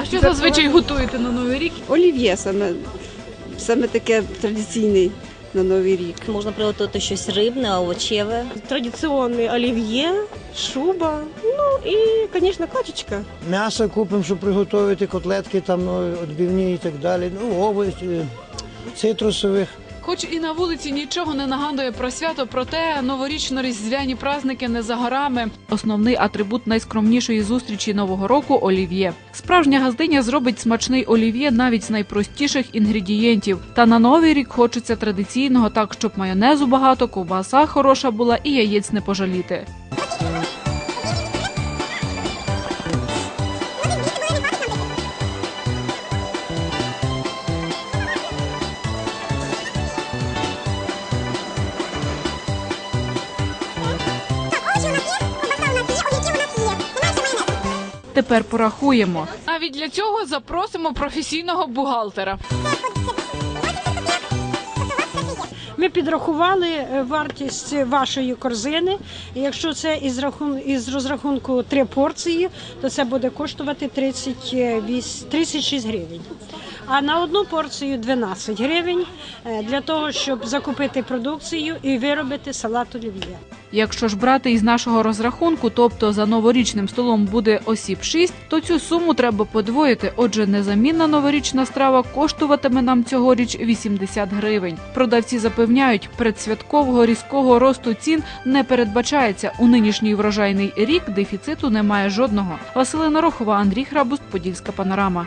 А що зазвичай готуєте на новий рік? Олів'є саме, саме таке традиційний на Новий рік. Можна приготувати щось рибне, овочеве. традиционный оливье, шуба, ну и, конечно, качечка. М'ясо купимо, щоб приготувати котлетки, там ну, відбивні і так далі. Ну, овочі, цитрусових. Хоч і на вулиці нічого не нагадує про свято, проте новорічно-різдвяні праздники не за горами. Основний атрибут найскромнішої зустрічі нового року олів'є. Справжня газдиня зробить смачний олів'є навіть з найпростіших інгредієнтів. Та на новий рік хочеться традиційного, так щоб майонезу багато, ковбаса хороша була і яєць не пожаліти. Тепер порахуємо. Навіть для цього запросимо професійного бухгалтера. Ми підрахували е, вартість вашої корзини. І якщо це із, рахун... із розрахунку три порції, то це буде коштувати 38... 36 гривень. А на одну порцію 12 гривень е, для того, щоб закупити продукцію і виробити салат олів'є. Якщо ж брати із нашого розрахунку, тобто за новорічним столом буде осіб 6, то цю суму треба подвоїти. Отже, незамінна новорічна страва коштуватиме нам цьогоріч 80 гривень. Продавці запевняють, предсвяткового різкого росту цін не передбачається. У нинішній врожайний рік дефіциту немає жодного. Василина Рохова, Андрій Храбуст, Подільська панорама.